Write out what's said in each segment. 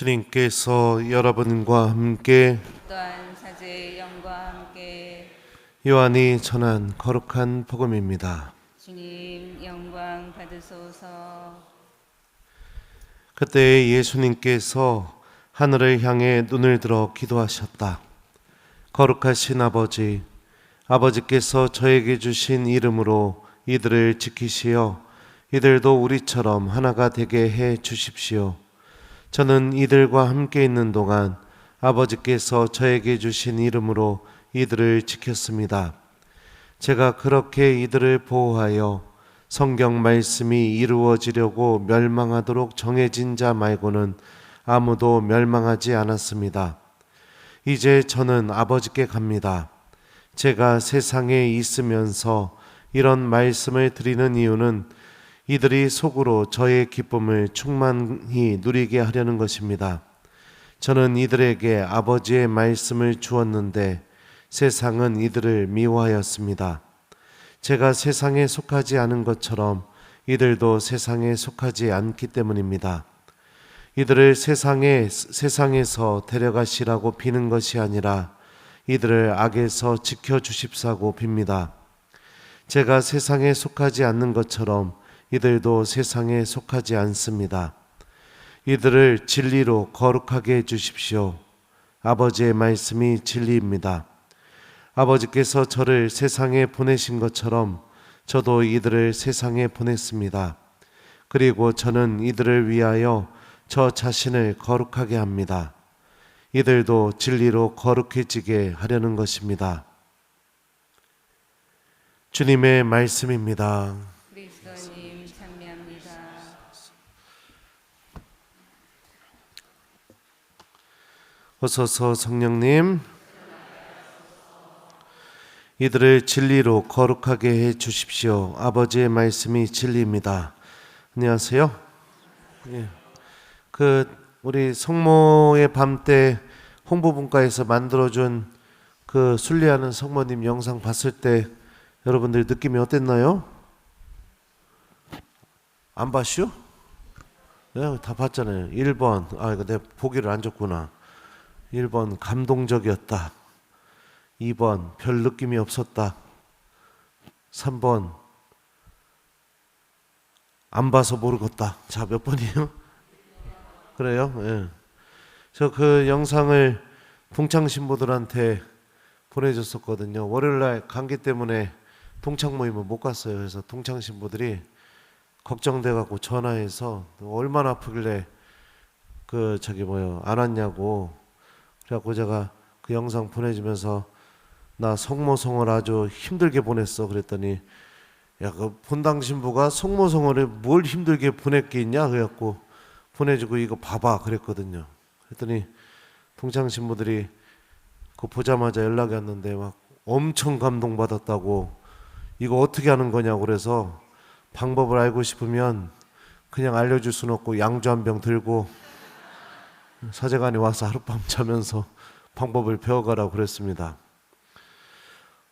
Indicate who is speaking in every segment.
Speaker 1: 주님께서 여러분과 함께
Speaker 2: 또한 사제의 영과 함께
Speaker 1: 요한이 전한 거룩한 복음입니다.
Speaker 2: 주님 영광 받으소서
Speaker 1: 그때 예수님께서 하늘을 향해 눈을 들어 기도하셨다. 거룩하신 아버지, 아버지께서 저에게 주신 이름으로 이들을 지키시어 이들도 우리처럼 하나가 되게 해 주십시오. 저는 이들과 함께 있는 동안 아버지께서 저에게 주신 이름으로 이들을 지켰습니다. 제가 그렇게 이들을 보호하여 성경 말씀이 이루어지려고 멸망하도록 정해진 자 말고는 아무도 멸망하지 않았습니다. 이제 저는 아버지께 갑니다. 제가 세상에 있으면서 이런 말씀을 드리는 이유는 이들이 속으로 저의 기쁨을 충만히 누리게 하려는 것입니다. 저는 이들에게 아버지의 말씀을 주었는데 세상은 이들을 미워하였습니다. 제가 세상에 속하지 않은 것처럼 이들도 세상에 속하지 않기 때문입니다. 이들을 세상에 세상에서 데려가시라고 비는 것이 아니라 이들을 악에서 지켜 주십사고 빕니다. 제가 세상에 속하지 않는 것처럼 이들도 세상에 속하지 않습니다. 이들을 진리로 거룩하게 해 주십시오. 아버지의 말씀이 진리입니다. 아버지께서 저를 세상에 보내신 것처럼 저도 이들을 세상에 보냈습니다. 그리고 저는 이들을 위하여 저 자신을 거룩하게 합니다. 이들도 진리로 거룩해지게 하려는 것입니다. 주님의 말씀입니다.
Speaker 2: 그리스도님 찬미합니다
Speaker 1: 어서서 성령님 이들을 진리로 거룩하게 해 주십시오. 아버지의 말씀이 진리입니다. 안녕하세요. 예. 그 우리 성모의 밤 때 홍보분과에서 만들어준 그 순례하는 성모님 영상 봤을 때 여러분들 느낌이 어땠나요? 안 봤슈? 네, 다 봤잖아요. 1번. 아, 이거 내 보기를 안 줬구나. 1번 감동적이었다. 2번 별 느낌이 없었다. 3번 안 봐서 모르겠다. 자, 몇 번이에요? 그래요? 예. 저 그 영상을 동창 신부들한테 보내줬었거든요. 월요일 날 감기 때문에 동창 모임을 못 갔어요. 그래서 동창 신부들이 걱정돼 갖고 전화해서 얼마나 아프길래 그 저기 뭐요 안 왔냐고 그래갖고 제가 그 영상 보내주면서 나 성모성을 아주 힘들게 보냈어 그랬더니 야 그 본당 신부가 성모성을 뭘 힘들게 보냈게 있냐 그래갖고 보내주고 이거 봐봐 그랬거든요. 그랬더니 동창 신부들이 그 보자마자 연락이 왔는데 막 엄청 감동받았다고 이거 어떻게 하는 거냐고 그래서 방법을 알고 싶으면 그냥 알려줄 수는 없고 양주 한 병 들고 사제관이 와서 하룻밤 자면서 방법을 배워가라고 그랬습니다.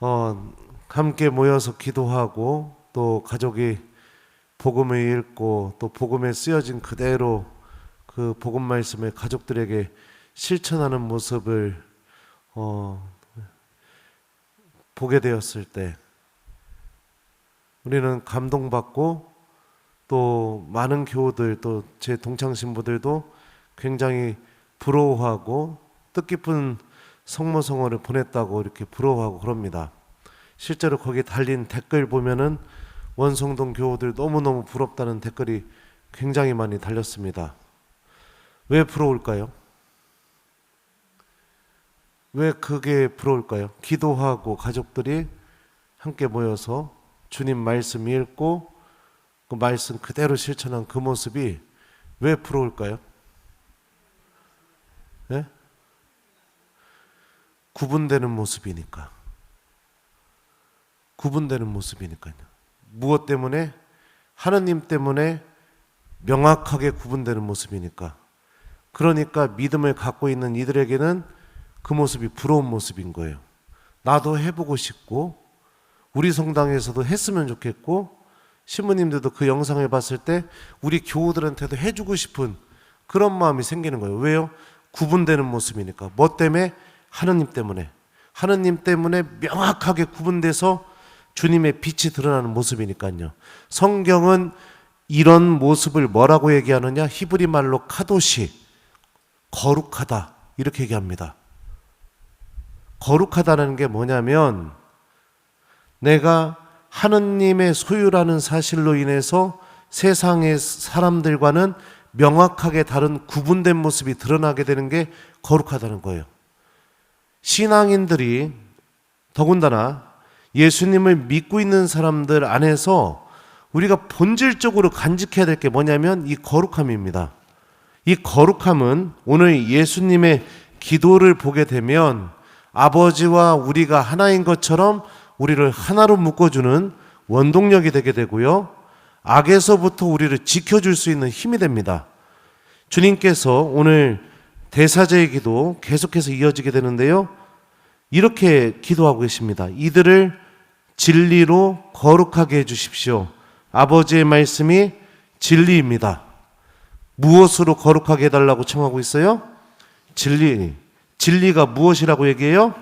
Speaker 1: 어, 함께 모여서 기도하고 또 가족이 복음을 읽고 또 복음에 쓰여진 그대로 그 복음 말씀을 가족들에게 실천하는 모습을 어, 보게 되었을 때 우리는 감동받고 또 많은 교우들 또 제 동창 신부들도 굉장히 부러워하고 뜻깊은 성모성어를 보냈다고 이렇게 부러워하고 그럽니다. 실제로 거기 달린 댓글 보면은 원성동 교우들 너무너무 부럽다는 댓글이 굉장히 많이 달렸습니다. 왜 부러울까요? 왜 그게 부러울까요? 기도하고 가족들이 함께 모여서 주님 말씀 읽고 그 말씀 그대로 실천한 그 모습이 왜 부러울까요? 네? 구분되는 모습이니까. 구분되는 모습이니까요. 무엇 때문에? 하느님 때문에 명확하게 구분되는 모습이니까. 그러니까 믿음을 갖고 있는 이들에게는 그 모습이 부러운 모습인 거예요. 나도 해보고 싶고, 우리 성당에서도 했으면 좋겠고, 신부님들도 그 영상을 봤을 때 우리 교우들한테도 해주고 싶은 그런 마음이 생기는 거예요. 왜요? 구분되는 모습이니까. 뭐 때문에? 하느님 때문에. 하느님 때문에 명확하게 구분돼서 주님의 빛이 드러나는 모습이니까요. 성경은 이런 모습을 뭐라고 얘기하느냐? 히브리 말로 카도시, 거룩하다. 이렇게 얘기합니다. 거룩하다는 게 뭐냐면 내가 하느님의 소유라는 사실로 인해서 세상의 사람들과는 명확하게 다른 구분된 모습이 드러나게 되는 게 거룩하다는 거예요. 신앙인들이 더군다나 예수님을 믿고 있는 사람들 안에서 우리가 본질적으로 간직해야 될 게 뭐냐면 이 거룩함입니다. 이 거룩함은 오늘 예수님의 기도를 보게 되면 아버지와 우리가 하나인 것처럼 우리를 하나로 묶어주는 원동력이 되게 되고요. 악에서부터 우리를 지켜줄 수 있는 힘이 됩니다. 주님께서 오늘 대사제의 기도 계속해서 이어지게 되는데요. 이렇게 기도하고 계십니다. 이들을 진리로 거룩하게 해주십시오. 아버지의 말씀이 진리입니다. 무엇으로 거룩하게 해달라고 청하고 있어요? 진리. 진리가 무엇이라고 얘기해요?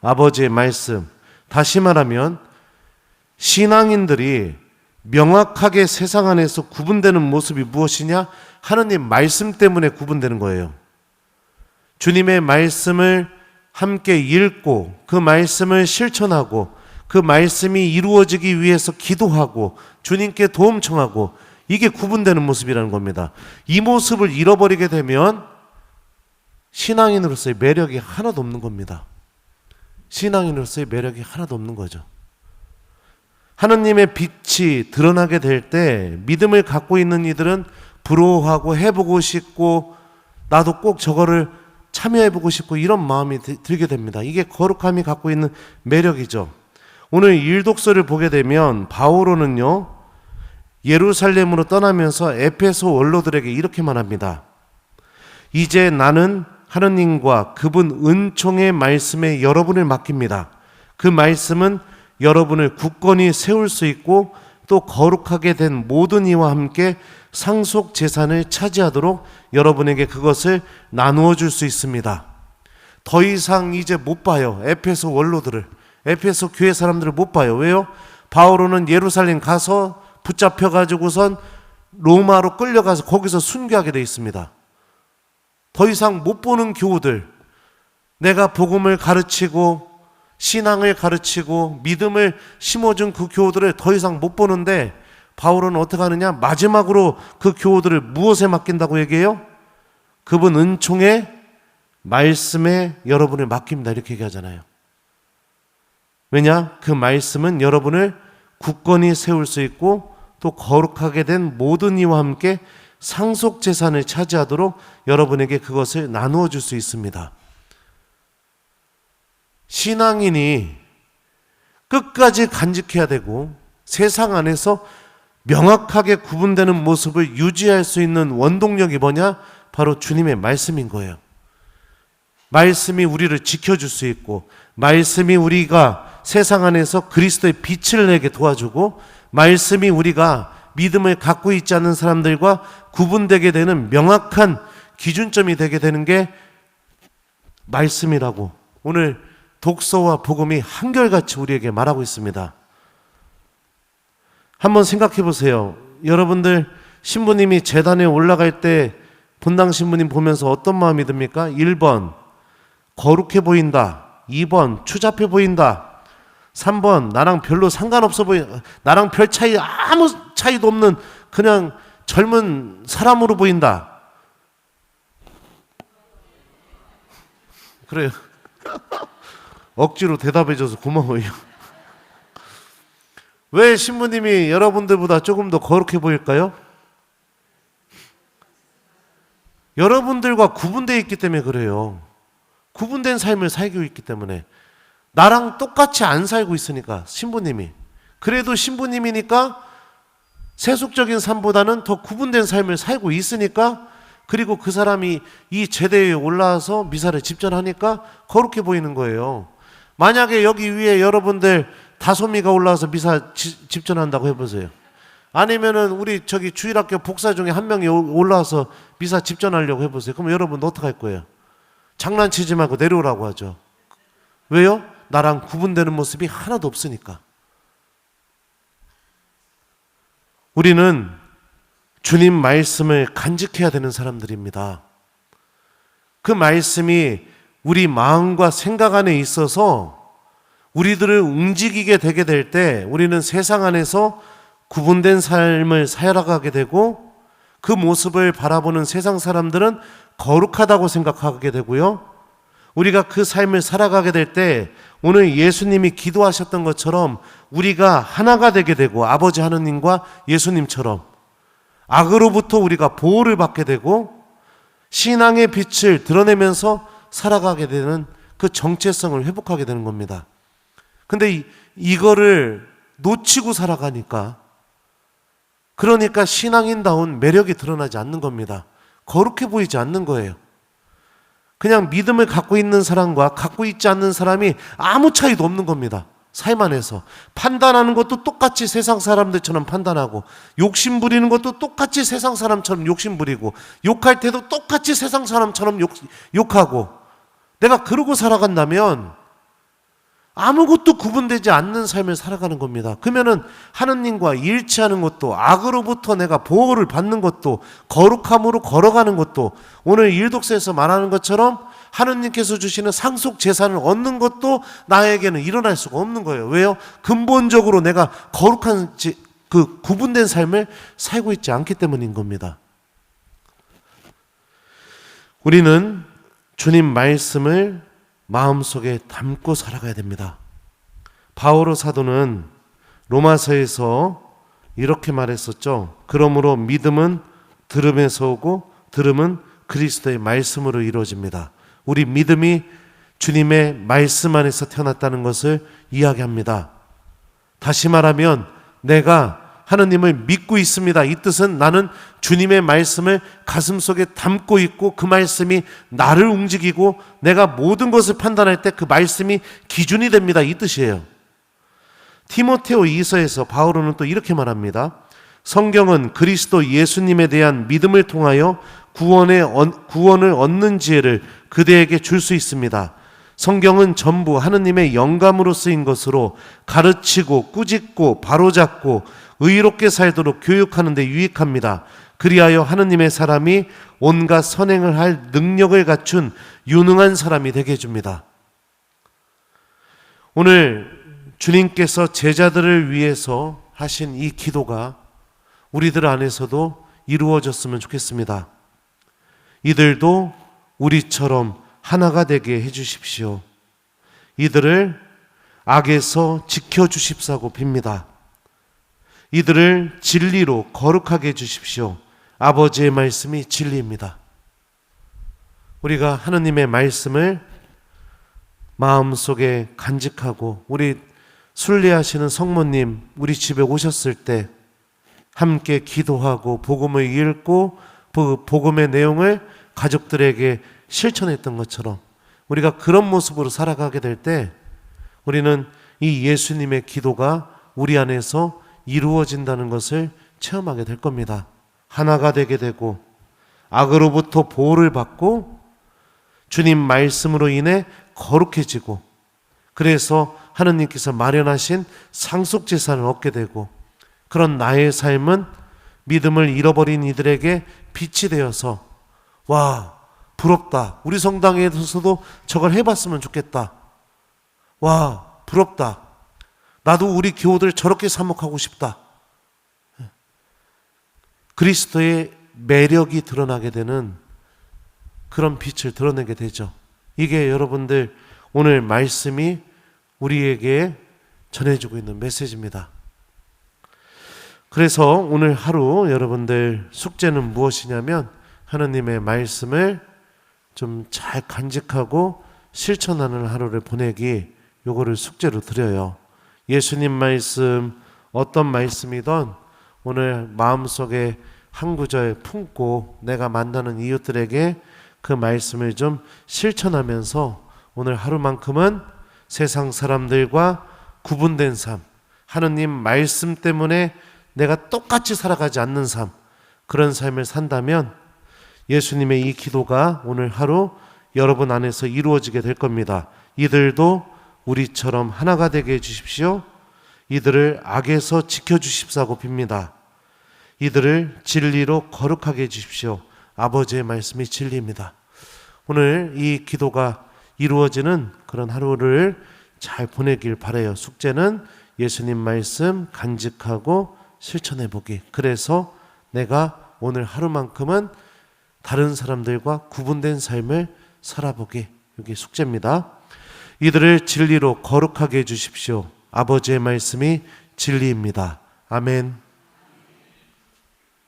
Speaker 1: 아버지의 말씀. 다시 말하면 신앙인들이 명확하게 세상 안에서 구분되는 모습이 무엇이냐? 하느님 말씀 때문에 구분되는 거예요. 주님의 말씀을 함께 읽고 그 말씀을 실천하고 그 말씀이 이루어지기 위해서 기도하고 주님께 도움 청하고 이게 구분되는 모습이라는 겁니다. 이 모습을 잃어버리게 되면 신앙인으로서의 매력이 하나도 없는 겁니다. 신앙인으로서의 매력이 하나도 없는 거죠. 하느님의 빛이 드러나게 될 때 믿음을 갖고 있는 이들은 부러워하고 해보고 싶고 나도 꼭 저거를 참여해보고 싶고 이런 마음이 드- 들게 됩니다. 이게 거룩함이 갖고 있는 매력이죠. 오늘 일독서를 보게 되면 바오로는요 예루살렘으로 떠나면서 에페소 원로들에게 이렇게 말합니다. 이제 나는 하느님과 그분 은총의 말씀에 여러분을 맡깁니다. 그 말씀은 여러분을 굳건히 세울 수 있고 또 거룩하게 된 모든 이와 함께 상속 재산을 차지하도록 여러분에게 그것을 나누어 줄 수 있습니다. 더 이상 이제 못 봐요. 에페소 원로들을. 에페소 교회 사람들을 못 봐요. 왜요? 바오로는 예루살렘 가서 붙잡혀 가지고선 로마로 끌려가서 거기서 순교하게 돼 있습니다. 더 이상 못 보는 교우들, 내가 복음을 가르치고 신앙을 가르치고 믿음을 심어준 그 교우들을 더 이상 못 보는데 바울은 어떻게 하느냐? 마지막으로 그 교우들을 무엇에 맡긴다고 얘기해요? 그분 은총의 말씀에 여러분을 맡깁니다. 이렇게 얘기하잖아요. 왜냐? 그 말씀은 여러분을 굳건히 세울 수 있고 또 거룩하게 된 모든 이와 함께 상속 재산을 차지하도록 여러분에게 그것을 나누어 줄 수 있습니다. 신앙인이 끝까지 간직해야 되고 세상 안에서 명확하게 구분되는 모습을 유지할 수 있는 원동력이 뭐냐? 바로 주님의 말씀인 거예요. 말씀이 우리를 지켜줄 수 있고, 말씀이 우리가 세상 안에서 그리스도의 빛을 내게 도와주고, 말씀이 우리가 믿음을 갖고 있지 않는 사람들과 구분되게 되는 명확한 기준점이 되게 되는 게 말씀이라고 오늘 독서와 복음이 한결같이 우리에게 말하고 있습니다. 한번 생각해 보세요. 여러분들 신부님이 재단에 올라갈 때 본당 신부님 보면서 어떤 마음이 듭니까? 1번 거룩해 보인다. 2번 추잡해 보인다. 3번 나랑 별로 상관없어 보이 나랑 별 차이 아무 차이도 없는 그냥 젊은 사람으로 보인다. 그래요. 억지로 대답해줘서 고마워요. 왜 신부님이 여러분들보다 조금 더 거룩해 보일까요? 여러분들과 구분되어 있기 때문에 그래요. 구분된 삶을 살고 있기 때문에 나랑 똑같이 안 살고 있으니까 신부님이 그래도 신부님이니까 세속적인 삶보다는 더 구분된 삶을 살고 있으니까 그리고 그 사람이 이 제대에 올라와서 미사를 집전하니까 거룩해 보이는 거예요. 만약에 여기 위에 여러분들 다소미가 올라와서 미사 지- 집전한다고 해보세요. 아니면은 우리 저기 주일학교 복사 중에 한 명이 오- 올라와서 미사 집전하려고 해보세요. 그럼 여러분 어떡할 거예요? 장난치지 말고 내려오라고 하죠. 왜요? 나랑 구분되는 모습이 하나도 없으니까. 우리는 주님 말씀을 간직해야 되는 사람들입니다. 그 말씀이 우리 마음과 생각 안에 있어서 우리들을 움직이게 되게 될 때 우리는 세상 안에서 구분된 삶을 살아가게 되고 그 모습을 바라보는 세상 사람들은 거룩하다고 생각하게 되고요. 우리가 그 삶을 살아가게 될 때 오늘 예수님이 기도하셨던 것처럼 우리가 하나가 되게 되고 아버지 하느님과 예수님처럼 악으로부터 우리가 보호를 받게 되고 신앙의 빛을 드러내면서 살아가게 되는 그 정체성을 회복하게 되는 겁니다. 근데 이, 이거를 놓치고 살아가니까 그러니까 신앙인다운 매력이 드러나지 않는 겁니다. 거룩해 보이지 않는 거예요. 그냥 믿음을 갖고 있는 사람과 갖고 있지 않는 사람이 아무 차이도 없는 겁니다. 삶 안에서 판단하는 것도 똑같이 세상 사람들처럼 판단하고 욕심 부리는 것도 똑같이 세상 사람처럼 욕심 부리고 욕할 때도 똑같이 세상 사람처럼 욕, 욕하고 내가 그러고 살아간다면 아무것도 구분되지 않는 삶을 살아가는 겁니다. 그러면은 하느님과 일치하는 것도 악으로부터 내가 보호를 받는 것도 거룩함으로 걸어가는 것도 오늘 일독서에서 말하는 것처럼 하느님께서 주시는 상속 재산을 얻는 것도 나에게는 일어날 수가 없는 거예요. 왜요? 근본적으로 내가 거룩한 지- 그 구분된 삶을 살고 있지 않기 때문인 겁니다. 우리는 주님 말씀을 마음속에 담고 살아가야 됩니다. 바오로 사도는 로마서에서 이렇게 말했었죠. 그러므로 믿음은 들음에서 오고 들음은 그리스도의 말씀으로 이루어집니다. 우리 믿음이 주님의 말씀 안에서 태어났다는 것을 이야기합니다. 다시 말하면 내가 하느님을 믿고 있습니다. 이 뜻은 나는 주님의 말씀을 가슴 속에 담고 있고 그 말씀이 나를 움직이고 내가 모든 것을 판단할 때 그 말씀이 기준이 됩니다. 이 뜻이에요. 티모테오 2서에서 바울은 또 이렇게 말합니다. 성경은 그리스도 예수님에 대한 믿음을 통하여 구원의 얻- 구원을 얻는 지혜를 그대에게 줄 수 있습니다. 성경은 전부 하느님의 영감으로 쓰인 것으로 가르치고 꾸짖고 바로잡고 의롭게 살도록 교육하는 데 유익합니다. 그리하여 하느님의 사람이 온갖 선행을 할 능력을 갖춘 유능한 사람이 되게 해줍니다. 오늘 주님께서 제자들을 위해서 하신 이 기도가 우리들 안에서도 이루어졌으면 좋겠습니다. 이들도 우리처럼 하나가 되게 해주십시오. 이들을 악에서 지켜주십사고 빕니다. 이들을 진리로 거룩하게 해주십시오. 아버지의 말씀이 진리입니다. 우리가 하느님의 말씀을 마음속에 간직하고 우리 순례하시는 성모님 우리 집에 오셨을 때 함께 기도하고 복음을 읽고 그 복음의 내용을 가족들에게 실천했던 것처럼 우리가 그런 모습으로 살아가게 될 때 우리는 이 예수님의 기도가 우리 안에서 이루어진다는 것을 체험하게 될 겁니다. 하나가 되게 되고 악으로부터 보호를 받고 주님 말씀으로 인해 거룩해지고 그래서 하느님께서 마련하신 상속 재산을 얻게 되고 그런 나의 삶은 믿음을 잃어버린 이들에게 빛이 되어서 와 부럽다. 우리 성당에서도 저걸 해봤으면 좋겠다. 와 부럽다 나도 우리 교우들 저렇게 사목하고 싶다 그리스도의 매력이 드러나게 되는 그런 빛을 드러내게 되죠. 이게 여러분들 오늘 말씀이 우리에게 전해주고 있는 메시지입니다. 그래서 오늘 하루 여러분들 숙제는 무엇이냐면 하나님의 말씀을 좀 잘 간직하고 실천하는 하루를 보내기 요거를 숙제로 드려요. 예수님 말씀 어떤 말씀이든 오늘 마음속에 한 구절 품고 내가 만나는 이웃들에게 그 말씀을 좀 실천하면서 오늘 하루만큼은 세상 사람들과 구분된 삶, 하느님 말씀 때문에 내가 똑같이 살아가지 않는 삶, 그런 삶을 산다면 예수님의 이 기도가 오늘 하루 여러분 안에서 이루어지게 될 겁니다. 이들도 우리처럼 하나가 되게 해 주십시오. 이들을 악에서 지켜 주십사고 빕니다. 이들을 진리로 거룩하게 해 주십시오. 아버지의 말씀이 진리입니다. 오늘 이 기도가 이루어지는 그런 하루를 잘 보내길 바래요. 숙제는 예수님 말씀 간직하고 실천해 보기. 그래서 내가 오늘 하루만큼은 다른 사람들과 구분된 삶을 살아보기. 여기 숙제입니다. 이들을 진리로 거룩하게 해 주십시오. 아버지의 말씀이 진리입니다. 아멘.